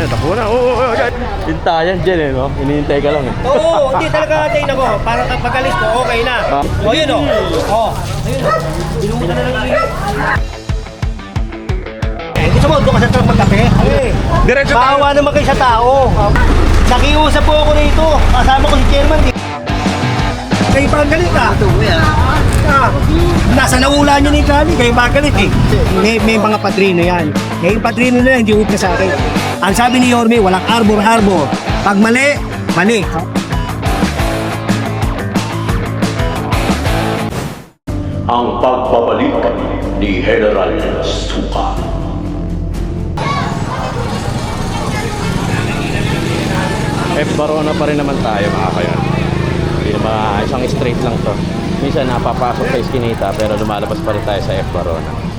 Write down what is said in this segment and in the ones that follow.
Eh, takbo na. Oo, oo, oo. Hintayan dyan eh, no? Hinihintay ka lang eh. Oo, hindi talaga tayo ako. Para kapag alis ko, okay na. Ah. O yun o. O, ayun o. Binumutan na lang yung Eh, gusto mo, doon ka sa truck magkape? Eh, Diretso Bawa naman kayo sa tao. Nakiusap po ako rito. Kasama ko si chairman. Di. Kayo pa ang galit ah. Ah, nasa naula niyo ni Kali, kayo pa ang galit eh. May, may mga padrino yan. May padrino na yan, hindi upna sa akin. Ang sabi ni Yorme, walang arbor-arbor. Pag mali, mali. ang pagbabalik ni General Suka. F Barona pa rin naman tayo mga kayo. Hindi naman isang straight lang to. Minsan napapasok sa Eskinita pero lumalabas pa rin tayo sa F Barona.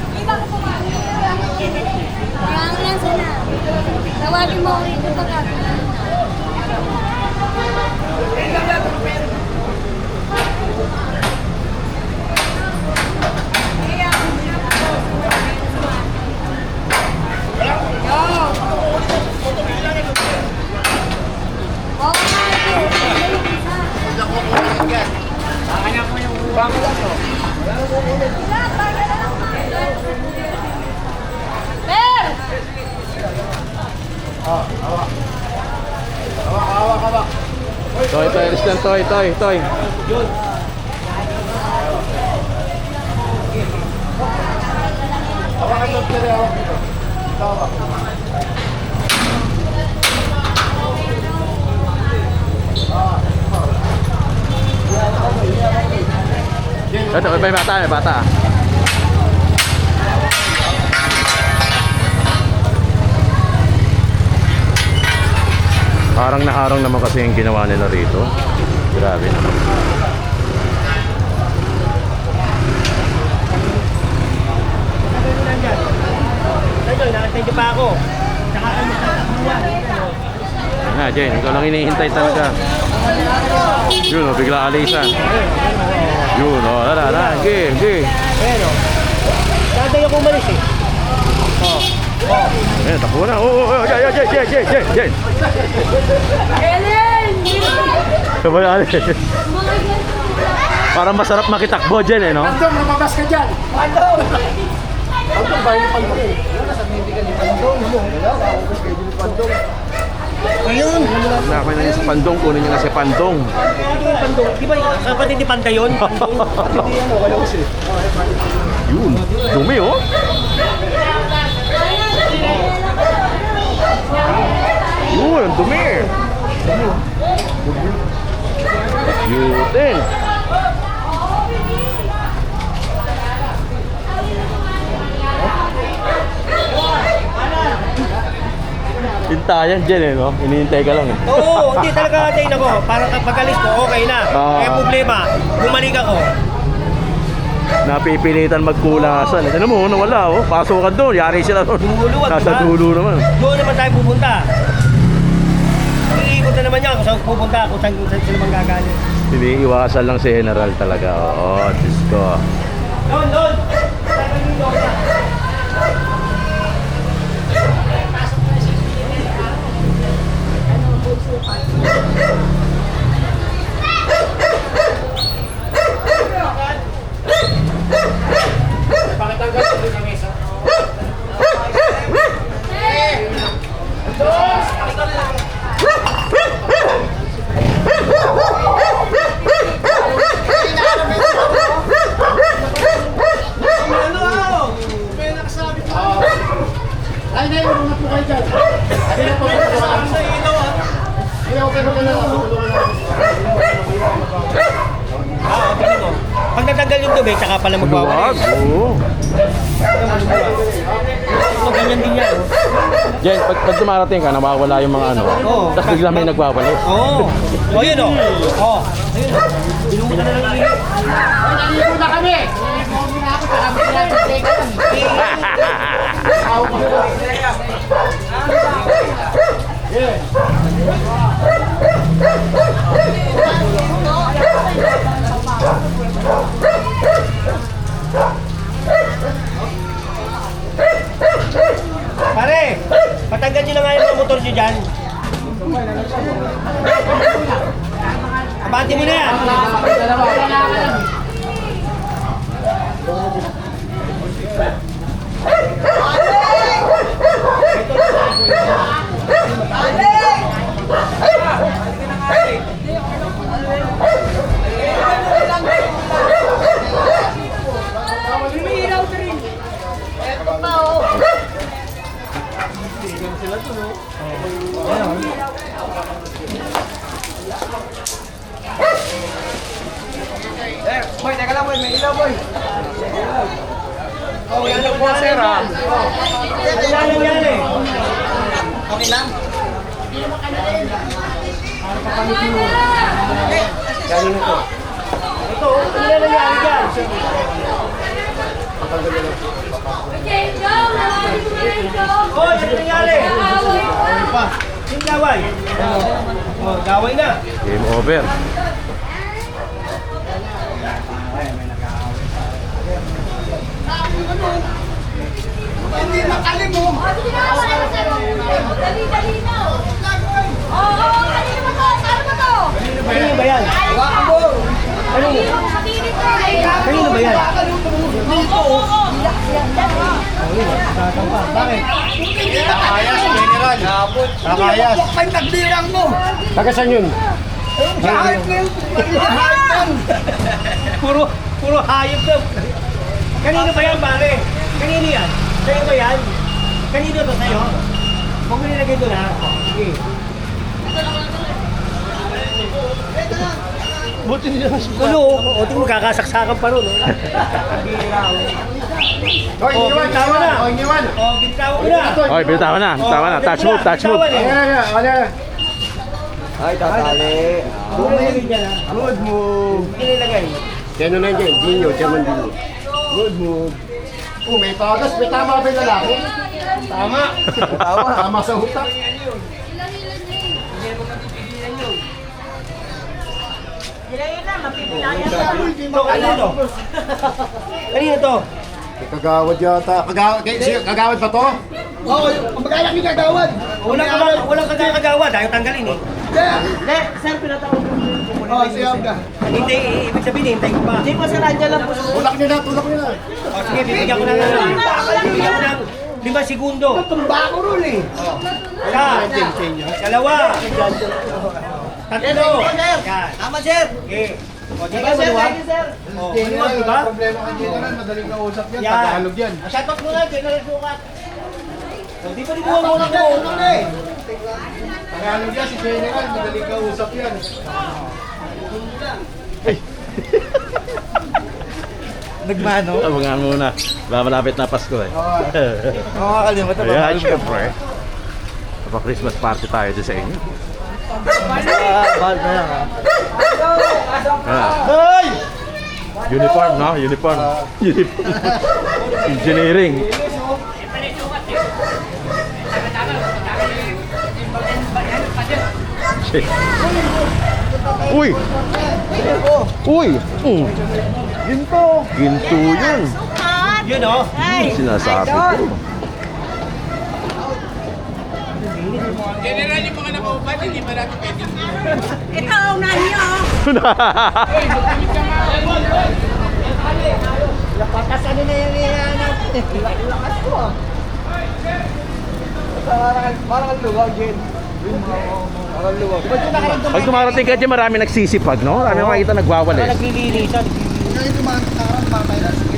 Lang sana. Tawagin mo ulit ito pag Toy, toy, alis lang, toy, toy, toy. Ito, may bata, may bata. Harang na harang naman kasi yung ginawa nila rito. Grabe naman. Nakatay pa ako. Tsaka kami sa na, Jen, ikaw lang hinihintay talaga. Yun, oh, bigla alisan. Yun, oh, tara, tara, okay, okay. Pero, daday ako umalis eh. Eh, takbo na. Oo, oh, oh, Jen, Jen, Jen, Jen, Jen, Jen. Ellen! Sabay ali. Parang masarap makitakbo, Jen, eh, no? Pandong, lumabas ka dyan! Pandong! Pandong, bahay ni Pandong. Ayun! Nakakay na niya si Pandong, kunin niya na si Pandong. Pandong, di ba kapatid ni Panda yun? Pandong. Yun, dumi, oh. Yun, ang dumi. Yun din. Hintayan dyan eh, no? Hinihintay ka lang eh. Oo, hindi talaga tayo ako. Para kapag alis ko, okay na. Ah. Kaya problema, bumalik ako. Napipilitan magkulasan. Ano mo, nawala oh. Pasok ka doon, yari sila doon. Dulo, wag Nasa dulo naman. Doon naman tayo pupunta. Na naman yan kung saan pupunta, kung saan, kung saan sila manggagaling. Iniiwasan lang si General talaga. Oo, Diyos ko. Doon, doon! Ay, na yun, na po kayo dyan. Ay, na po kayo dyan. Ay, okay na pala. Ah, okay mo. Pag dumi, tsaka pala Wag, magwawalis. oo. So, ganyan din yan. oh. Jen, pag, pag dumarating ka, nawawala yung mga ano. Oo. Tapos bigla may nagwawalis. Oo. Oh. O, yun o. Oh. Ayun o. Binumutan na lang yung Ay, naligo na kami. Naligo kami na ako. Sabi ko na, teka lang. Ako ko. Pare, patanggal nyo na nga yung mga motor motor nyo dyan. Abati mo na yan. Ano nangyari? Ito, ano na nangyari dyan? Kenjo, nawali ko na Kenjo. Oh, ano nangyari? Away pa. Yung gaway. Oh, gaway na. Game over. Hindi makalim mo. Oh, sige na, sa'yo. Dali, dali na. Oo, kanino ba to? Saan ba to? Kanino ba yan? Kanino? Kanino to? Kanino ba yan? Oo, oo, oo. Bakit? Kakayas, general. Kakayas. Ay, tagdirang mo. Taga yung haypan. Puro, puro hayop to. Kanino ba yan, pare? Kanino yan? Sa'yo ba yan? Kanino to sa'yo? Huwag mo nilagay doon ha. Sige. Buti nila mas Ano? O, tingin mo kakasaksakan pa ron. oh. Hoy, Oh, iniwan, bitawa na. iniwan. Oh, iniwan. O, bitawa na. Okay, bitawa na. Bitawa na. Touch move, touch move. Ayan, ayan, ayan. Ay, tatali. Na. Good move. Hindi nilagay. Kano na dyan? Ginyo, Chairman Ginyo. Good move. Oh, may tagas. May tama ba yung lalaki? Tama. Tama. Tama sa hutak. Kanino? To? Kagawad yata. Kagawad, kay- kagawad ba to? Oo, mag-alak ni kagawad. Walang kagawad, walang kagawad, ayaw tanggalin eh. Hindi, sir, pinatawag ko po. Oo, siyam ka. Hindi, ibig sabihin, hintay ko pa. Hindi po, sir, andyan lang po. Tulak nyo na, tulak nyo na. O sige, bibigyan ko ng bibigyan ko ng lima segundo. Tumba ko ron eh. Isa, dalawa, tatlo. Yan. Tama, sir. Okay. O, di ba, sir. Thank you, sir. O, maluwag, di ba? Problema kay General, madaling kausap yan. Yan. Tagalog yan. Shoutout mo na, General Sukat. O, di pa di mo mo na eh. Tagalog yan, si General, madaling kausap yan. Nagmano? Abangan muna. Ba, malapit na Pasko eh. Oo, kakalimutan Ayan, syempre. Papa-Christmas party tayo din sa inyo. Bawal na lang. Ah, Hoy! uniform, no? Uniform. Uniform. Engineering. Shit. Uy! Uy! Mm. Ginto! Ginto yun. Yun o. Sinasabi ko. Ito, unahan niyo. Patas, ano na yung ihanap? Lakas ko, ah. Parang, parang lugaw, Jen. Parang lugaw. Yung? Pag dumarating ka dyan, marami nagsisipag, no? Marami makikita nagwawali. Naglilinisan. Ngayon, tumakarang mamaya na.